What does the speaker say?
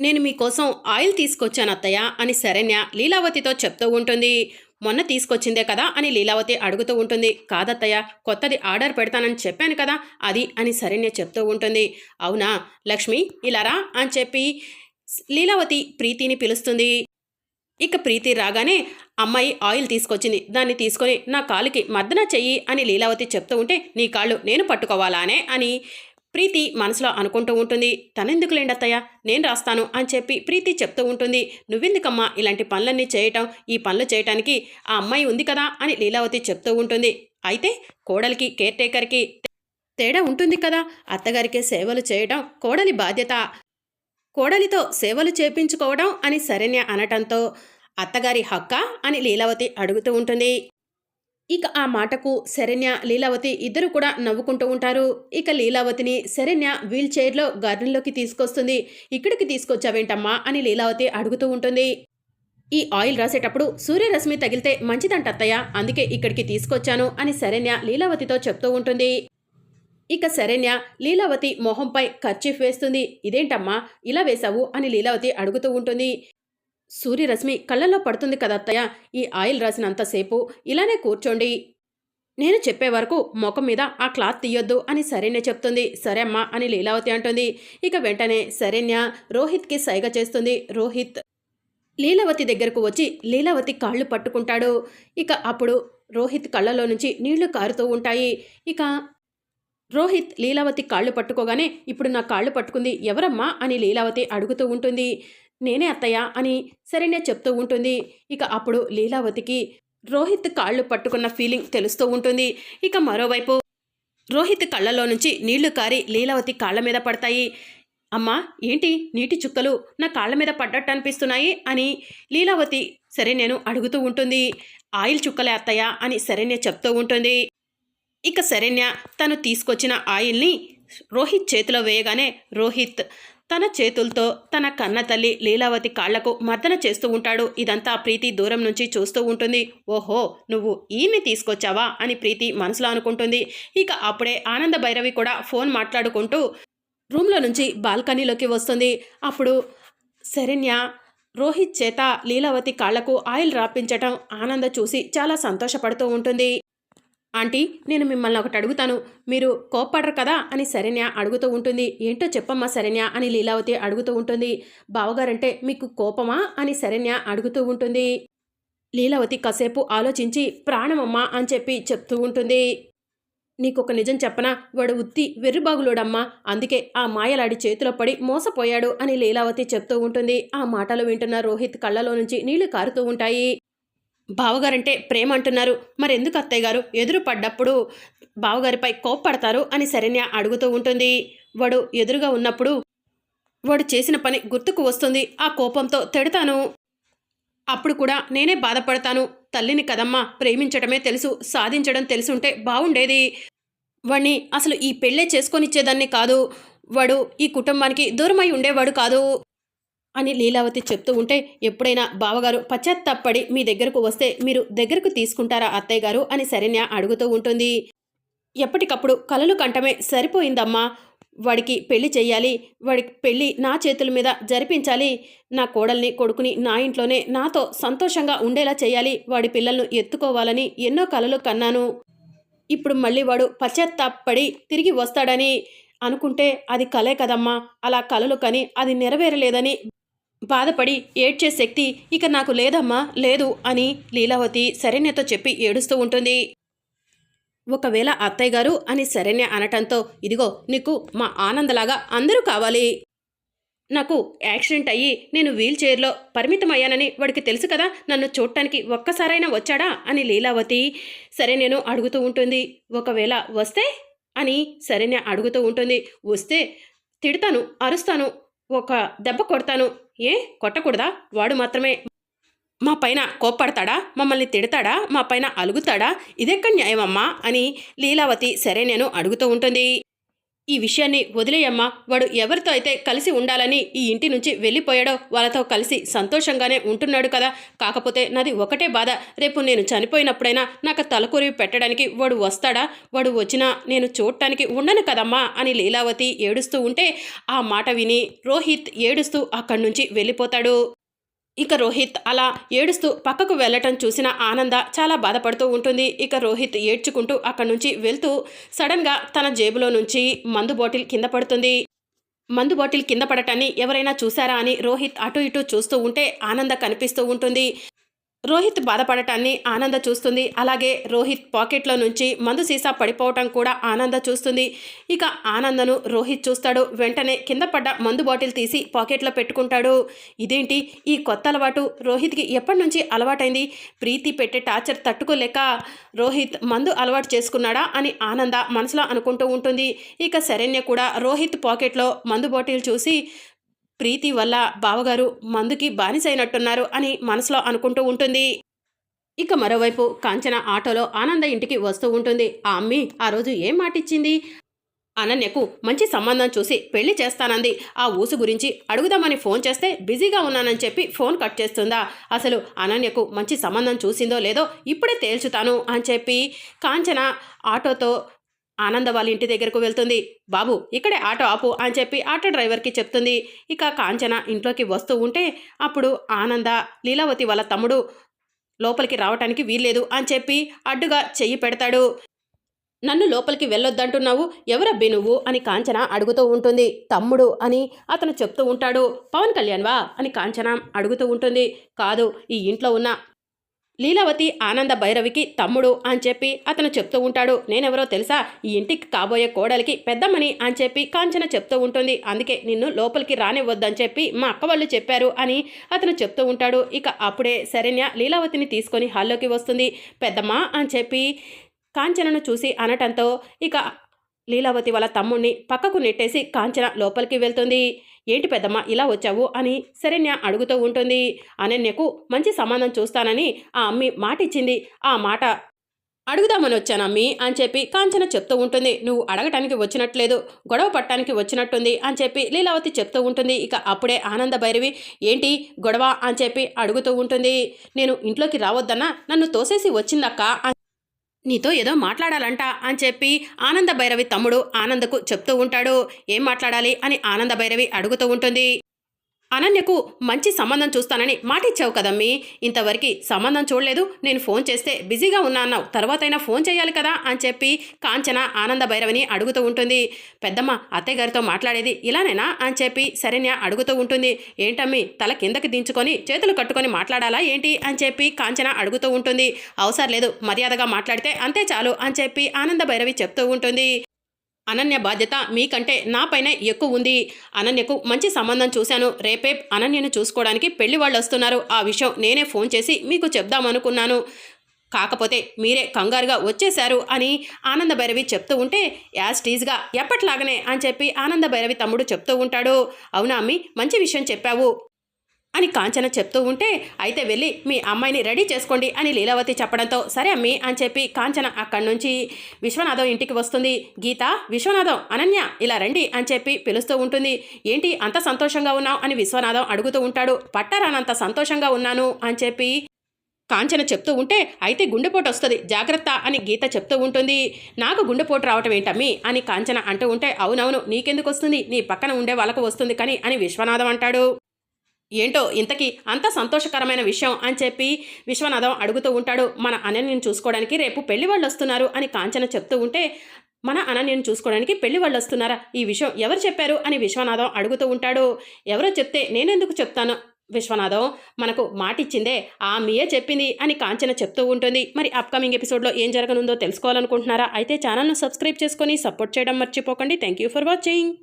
నేను మీకోసం ఆయిల్ తీసుకొచ్చాను అత్తయ్య అని శరణ్య లీలావతితో చెప్తూ ఉంటుంది. మొన్న తీసుకొచ్చిందే కదా అని లీలావతి అడుగుతూ ఉంటుంది. కాదత్తయ్య కొత్తది ఆర్డర్ పెడతానని చెప్పాను కదా అది అని శరణ్య చెప్తూ ఉంటుంది. అవునా లక్ష్మి ఇలారా అని చెప్పి లీలావతి ప్రీతిని పిలుస్తుంది. ఇక ప్రీతి రాగానే అమ్మాయి ఆయిల్ తీసుకొచ్చింది దాన్ని తీసుకొని నా కాలుకి మర్దన చెయ్యి అని లీలావతి చెప్తూ ఉంటే నీ కాళ్ళు నేను పట్టుకోవాలానే అని ప్రీతి మనసులో అనుకుంటూ ఉంటుంది తనెందుకు లేండత్తయ్య నేను రాస్తాను అని చెప్పి ప్రీతి చెప్తూ ఉంటుంది. నువ్వెందుకమ్మా ఇలాంటి పనులన్నీ చేయటం? ఈ పనులు చేయటానికి ఆ అమ్మాయి ఉంది కదా అని లీలావతి చెప్తూ ఉంటుంది. అయితే కోడలికి కేర్ టేకర్కి తేడా ఉంటుంది కదా? అత్తగారికి సేవలు చేయడం కోడలి బాధ్యత కోడలితో సేవలు చేపించుకోవడం అని శరణ్య అనటంతో అత్తగారి హక్క అని లీలావతి అడుగుతూ ఉంటుంది. ఇక ఆ మాటకు శరణ్య లీలావతి ఇద్దరు కూడా నవ్వుకుంటూ ఉంటారు. ఇక లీలావతిని శరణ్య వీల్ చైర్లో గార్డెన్లోకి తీసుకొస్తుంది. ఇక్కడికి తీసుకొచ్చావేంటమ్మా అని లీలావతి అడుగుతూ ఉంటుంది. ఈ ఆయిల్ రాసేటప్పుడు సూర్యరశ్మి తగిలితే మంచిదంటత్తయ్య అందుకే ఇక్కడికి తీసుకొచ్చాను అని శరణ్య లీలావతితో చెప్తూ ఉంటుంది. ఇక శరణ్య లీలావతి మొహంపై కర్చీఫ్ వేస్తుంది. ఇదేంటమ్మా ఇలా వేశావు? అని లీలావతి అడుగుతూ ఉంటుంది. సూర్యరశ్మి కళ్ళల్లో పడుతుంది కదా అత్తయ్య? ఈ ఆయిల్ రాసినంతసేపు ఇలానే కూర్చోండి. నేను చెప్పే వరకు ముఖం మీద ఆ క్లాత్ తీయొద్దు అని శరణ్య చెప్తుంది. సరే అమ్మా అని లీలావతి అంటుంది. ఇక వెంటనే శరణ్య రోహిత్కి సైగ చేస్తుంది. రోహిత్ లీలావతి దగ్గరకు వచ్చి లీలావతి కాళ్ళు పట్టుకుంటాడు. ఇక అప్పుడు రోహిత్ కళ్ళలో నుంచి నీళ్ళు కారుతూ ఉంటాయి. ఇక రోహిత్ లీలావతి కాళ్ళు పట్టుకోగానే ఇప్పుడు నా కాళ్ళు పట్టుకుంది ఎవరమ్మా? అని లీలావతి అడుగుతూ ఉంటుంది. నేనే అత్తయ్య అని సరేనే చెప్తూ ఉంటుంది. ఇక అప్పుడు లీలావతికి రోహిత్ కాళ్ళు పట్టుకున్న ఫీలింగ్ తెలుస్తూ ఉంటుంది. ఇక మరోవైపు రోహిత్ కళ్ళలో నుంచి నీళ్ళు కారి లీలావతి కాళ్ళ మీద పడతాయి. అమ్మా ఏంటి నీటి చుక్కలు నా కాళ్ళ మీద పడ్డట్టు అనిపిస్తున్నాయి అని లీలావతి శరణ్యను అడుగుతూ ఉంటుంది. ఆయిల్ చుక్కలే అత్తయ్య అని శరణ్య చెప్తూ ఉంటుంది. ఇక శరణ్య తను తీసుకొచ్చిన ఆయిల్ని రోహిత్ చేతిలో వేయగానే రోహిత్ తన చేతులతో తన కన్న తల్లి లీలావతి కాళ్ళకు మర్దన చేస్తూ ఉంటాడు. ఇదంతా ప్రీతి దూరం నుంచి చూస్తూ ఉంటుంది. ఓహో నువ్వు ఈయన్ని తీసుకొచ్చావా? అని ప్రీతి మనసులో అనుకుంటుంది. ఇక అప్పుడే ఆనంద భైరవి కూడా ఫోన్ మాట్లాడుకుంటూ రూమ్లో నుంచి బాల్కనీలోకి వస్తుంది. అప్పుడు శరణ్య రోహిత్ చేత లీలావతి కాళ్ళకు ఆయిల్ రాపించటం ఆనంద చూసి చాలా సంతోషపడుతూ ఉంటుంది. ఆంటీ నేను మిమ్మల్ని ఒకటి అడుగుతాను. మీరు కోప్పడరు కదా అని శరణ్య అడుగుతూ ఉంటుంది. ఏంటో చెప్పమ్మా శరణ్య అని లీలావతి అడుగుతూ ఉంటుంది. బావగారంటే మీకు కోపమా అని శరణ్య అడుగుతూ ఉంటుంది. లీలావతి కాసేపు ఆలోచించి ప్రాణమమ్మా అని చెప్పి చెప్తూ ఉంటుంది. నీకొక నిజం చెప్పనా? వాడు ఉత్తి వెర్రిబాగులోడమ్మా. అందుకే ఆ మాయలాడి చేతిలో పడి మోసపోయాడు అని లీలావతి చెప్తూ ఉంటుంది. ఆ మాటలు వింటున్న రోహిత్ కళ్ళలో నుంచి నీళ్ళు కారుతూ ఉంటాయి. బావగారంటే ప్రేమ అంటున్నారు మరెందుకు అత్తయ్య గారు? ఎదురు పడ్డప్పుడు బావగారిపై కోప్పడతారు అని శరణ్య అడుగుతూ ఉంటుంది. వాడు ఎదురుగా ఉన్నప్పుడు వాడు చేసిన పని గుర్తుకు వస్తుంది. ఆ కోపంతో తిడతాను. అప్పుడు కూడా నేనే బాధపడతాను. తల్లిని కదమ్మా ప్రేమించడమే తెలుసు సాధించడం తెలుసుంటే బాగుండేది వాణ్ణి అసలు ఈ పెళ్ళే చేసుకొనిచ్చేదాన్ని కాదు. వాడు ఈ కుటుంబానికి దూరమై ఉండేవాడు కాదు. అని లీలావతి చెప్తూ ఉంటే ఎప్పుడైనా బావగారు పశ్చాత్తాపడి మీ దగ్గరకు వస్తే మీరు దగ్గరకు తీసుకుంటారా అత్తయ్య గారు? అని శరణ్య అడుగుతూ ఉంటుంది. ఎప్పటికప్పుడు కలలు కంటమే సరిపోయిందమ్మా. వాడికి పెళ్ళి చేయాలి వాడికి పెళ్ళి నా చేతుల మీద జరిపించాలి. నా కోడల్ని కొడుకుని నా ఇంట్లోనే నాతో సంతోషంగా ఉండేలా చేయాలి వాడి పిల్లలను ఎత్తుకోవాలని ఎన్నో కలలు కన్నాను. ఇప్పుడు మళ్ళీ వాడు పశ్చాత్తాపడి తిరిగి వస్తాడని అనుకుంటే అది కలే కదమ్మా. అలా కలలు కని అది నెరవేరలేదని బాధపడి ఏడ్చే శక్తి ఇక నాకు లేదమ్మా లేదు అని లీలావతి శరణ్యతో చెప్పి ఏడుస్తూ ఉంటుంది. ఒకవేళ అత్తయ్య గారు అని శరణ్య అనటంతో ఇదిగో నీకు మా ఆనందలాగా అందరూ కావాలి. నాకు యాక్సిడెంట్ అయ్యి నేను వీల్ చైర్లో పరిమితమయ్యానని వాడికి తెలుసు కదా నన్ను చూడటానికి ఒక్కసారైనా వచ్చాడా అని లీలావతి సరే నేను అడుగుతూ ఉంటుంది. ఒకవేళ వస్తే అని శరణ్య అడుగుతూ ఉంటుంది. వస్తే తిడతాను అరుస్తాను ఒక దెబ్బ కొడతాను. ఏ? కొట్టకూడదా? వాడు మాత్రమే. మా పైన కోప్పడతాడా? మమ్మల్ని తిడతాడా? మా పైన అలుగుతాడా? ఇదెక్కడ న్యాయమమ్మా? అని లీలావతి సరే నేను అడుగుతూ ఉంటుంది. ఈ విషయాన్ని వదిలేయమ్మా. వాడు ఎవరితో అయితే కలిసి ఉండాలని ఈ ఇంటి నుంచి వెళ్ళిపోయాడో వాళ్ళతో కలిసి సంతోషంగానే ఉంటున్నాడు కదా. కాకపోతే నాది ఒకటే బాధ. రేపు నేను చనిపోయినప్పుడైనా నాకు తలకూరి పెట్టడానికి వాడు వస్తాడా? వాడు వచ్చినా నేను చూడటానికి ఉండను కదమ్మా అని లీలావతి ఏడుస్తూ ఉంటే ఆ మాట విని రోహిత్ ఏడుస్తూ అక్కడి నుంచి వెళ్ళిపోతాడు. ఇక రోహిత్ అలా ఏడుస్తూ పక్కకు వెళ్ళటం చూసిన ఆనంద చాలా బాధపడుతూ ఉంటుంది. ఇక రోహిత్ ఏడ్చుకుంటూ అక్కడి నుంచి వెళ్తూ సడన్గా తన జేబులో నుంచి మందు బాటిల్ కింద పడుతుంది. మందు బాటిల్ కింద పడటాన్ని ఎవరైనా చూసారా అని రోహిత్ అటు ఇటు చూస్తూ ఉంటే ఆనంద కనిపిస్తూ ఉంటుంది. రోహిత్ బాధపడటాన్ని ఆనంద చూస్తుంది. అలాగే రోహిత్ పాకెట్లో నుంచి మందు సీసా పడిపోవటం కూడా ఆనంద చూస్తుంది. ఇక ఆనందను రోహిత్ చూస్తాడు. వెంటనే కింద పడ్డ మందు బాటిల్ తీసి పాకెట్లో పెట్టుకుంటాడు. ఇదేంటి? ఈ కొత్త అలవాటు రోహిత్కి ఎప్పటి నుంచి అలవాటైంది? ప్రీతి పెట్టే టార్చర్ తట్టుకోలేక రోహిత్ మందు అలవాటు చేసుకున్నాడా అని ఆనంద మనసులో అనుకుంటూ ఉంటుంది. ఇక శరణ్య కూడా రోహిత్ పాకెట్లో మందు బాటిల్ చూసి ప్రీతి వల్ల బావగారు మందుకి బానిసైనట్టున్నారు అని మనసులో అనుకుంటూ ఉంటుంది. ఇక మరోవైపు కాంచన ఆటోలో ఆనంద ఇంటికి వస్తూ ఉంటుంది. ఆ అమ్మి ఆ రోజు ఏం మాటిచ్చింది? అనన్యకు మంచి సంబంధం చూసి పెళ్ళి చేస్తానంది. ఆ ఊసు గురించి అడుగుదామని ఫోన్ చేస్తే బిజీగా ఉన్నానని చెప్పి ఫోన్ కట్ చేస్తుందా? అసలు అనన్యకు మంచి సంబంధం చూసిందో లేదో ఇప్పుడే తేల్చుతాను అని చెప్పి కాంచన ఆటోతో ఆనంద వాళ్ళ ఇంటి దగ్గరకు వెళ్తుంది. బాబు ఇక్కడే ఆటో ఆపు అని చెప్పి ఆటో డ్రైవర్కి చెప్తుంది. ఇక కాంచన ఇంట్లోకి వస్తూ ఉంటే అప్పుడు ఆనంద లీలావతి వాళ్ళ తమ్ముడు లోపలికి రావటానికి వీల్లేదు అని చెప్పి అడ్డుగా చెయ్యి పెడతాడు. నన్ను లోపలికి వెళ్ళొద్దంటున్నావు? ఎవరబ్బి నువ్వు? అని కాంచన అడుగుతూ ఉంటుంది. తమ్ముడు అని అతను చెప్తూ ఉంటాడు. పవన్ కళ్యాణ్వా అని కాంచన అడుగుతూ ఉంటుంది. కాదు ఈ ఇంట్లో ఉన్న లీలావతి ఆనంద భైరవికి తమ్ముడు అని చెప్పి అతను చెప్తూ ఉంటాడు. నేనెవరో తెలుసా? ఈ ఇంటికి కాబోయే కోడలికి పెద్దమ్మని అని చెప్పి కాంచన చెప్తూ ఉంటుంది. అందుకే నిన్ను లోపలికి రానివ్వద్దని చెప్పి మా అక్క వాళ్ళు చెప్పారు అని అతను చెప్తూ ఉంటాడు. ఇక అప్పుడే శరణ్య లీలావతిని తీసుకొని హాల్లోకి వస్తుంది. పెద్దమ్మ అని చెప్పి కాంచనను చూసి అనటంతో ఇక లీలావతి వాళ్ళ తమ్ముణ్ణి పక్కకు నెట్టేసి కాంచన లోపలికి వెళ్తుంది. ఏంటి పెద్దమ్మ ఇలా వచ్చావు? అని శరణ్య అడుగుతూ ఉంటుంది. అనన్యకు మంచి సంబంధం చూస్తానని ఆ అమ్మి మాట ఇచ్చింది ఆ మాట అడుగుదామని వచ్చాను అమ్మి అని చెప్పి కాంచన చెప్తూ ఉంటుంది. నువ్వు అడగటానికి వచ్చినట్లేదు గొడవ పట్టడానికి వచ్చినట్టుంది అని చెప్పి లీలావతి చెప్తూ ఉంటుంది. ఇక అప్పుడే ఆనంద భైరవి ఏంటి గొడవ? అని చెప్పి అడుగుతూ ఉంటుంది. నేను ఇంట్లోకి రావద్దన్నా నన్ను తోసేసి వచ్చిందక్క? నీతో ఏదో మాట్లాడాలంట అని చెప్పి ఆనంద భైరవి తమ్ముడు ఆనందకు చెప్తూ ఉంటాడు. ఏం మాట్లాడాలి అని ఆనంద భైరవి అడుగుతూ ఉంటుంది. అనన్యకు మంచి సంబంధం చూస్తానని మాట ఇచ్చావు కదమ్మీ. ఇంతవరకు సంబంధం చూడలేదు. నేను ఫోన్ చేస్తే బిజీగా ఉన్నా అన్నావు. తర్వాతైనా ఫోన్ చేయాలి కదా అని చెప్పి కాంచన ఆనంద భైరవిని అడుగుతూ ఉంటుంది. పెద్దమ్మ అత్తయ్య గారితో మాట్లాడేది ఇలానేనా అని చెప్పి శరణ్య అడుగుతూ ఉంటుంది. ఏంటమ్మి తల కిందకి దించుకొని చేతులు కట్టుకొని మాట్లాడాలా ఏంటి అని చెప్పి కాంచన అడుగుతూ ఉంటుంది. అవసరం లేదు మర్యాదగా మాట్లాడితే అంతే చాలు అని చెప్పి ఆనంద భైరవి చెప్తూ ఉంటుంది. అనన్య బాధ్యత మీకంటే నాపైన ఎక్కువ ఉంది. అనన్యకు మంచి సంబంధం చూశాను. రేపే అనన్యను చూసుకోవడానికి పెళ్ళి వాళ్ళు వస్తున్నారు. ఆ విషయం నేనే ఫోన్ చేసి మీకు చెప్దామనుకున్నాను కాకపోతే మీరే కంగారుగా వచ్చేశారు అని ఆనంద భైరవి చెప్తూ ఉంటే యాజ్ టీజ్గా ఎప్పట్లాగనే అని చెప్పి ఆనంద భైరవి తమ్ముడు చెప్తూ ఉంటాడు. అవునా అమ్మి? మంచి విషయం చెప్పావు. అని కాంచన చెప్తూ ఉంటే అయితే వెళ్ళి మీ అమ్మాయిని రెడీ చేసుకోండి అని లీలావతి చెప్పడంతో సరే అమ్మి అని చెప్పి కాంచన అక్కడి నుంచి విశ్వనాథం ఇంటికి వస్తుంది. గీత విశ్వనాథం అనన్య ఇలా రండి అని చెప్పి పిలుస్తూ ఉంటుంది. ఏంటి అంత సంతోషంగా ఉన్నావు? అని విశ్వనాథం అడుగుతూ ఉంటాడు. పట్టరానంత సంతోషంగా ఉన్నాను అని చెప్పి కాంచన చెప్తూ ఉంటే అయితే గుండెపోటు వస్తుంది. జాగ్రత్త అని గీత చెప్తూ ఉంటుంది. నాకు గుండెపోటు రావటం ఏంటమ్మి? అని కాంచన అంటూ ఉంటే అవునవును నీకెందుకు వస్తుంది? నీ పక్కన ఉండే వాళ్ళకు వస్తుంది కానీ అని విశ్వనాథం అంటాడు. ఏంటో ఇంతకీ అంత సంతోషకరమైన విషయం అని చెప్పి విశ్వనాథం అడుగుతూ ఉంటాడు. మన అనన్యను చూసుకోవడానికి రేపు పెళ్ళి వాళ్ళు వస్తున్నారు అని కాంచన చెప్తూ ఉంటే మన అనన్యను చూసుకోవడానికి పెళ్ళి వాళ్ళు వస్తున్నారా? ఈ విషయం ఎవరు చెప్పారు? అని విశ్వనాథం అడుగుతూ ఉంటాడు. ఎవరో చెప్తే నేనెందుకు చెప్తాను? విశ్వనాథం మనకు మాటిచ్చిందే ఆ మీయే చెప్పింది అని కాంచన చెప్తూ ఉంటుంది. మరి అప్కమింగ్ ఎపిసోడ్లో ఏం జరగనుందో తెలుసుకోవాలనుకుంటున్నారా? అయితే ఛానల్ను సబ్స్క్రైబ్ చేసుకొని సపోర్ట్ చేయడం మర్చిపోకండి. Thank you for watching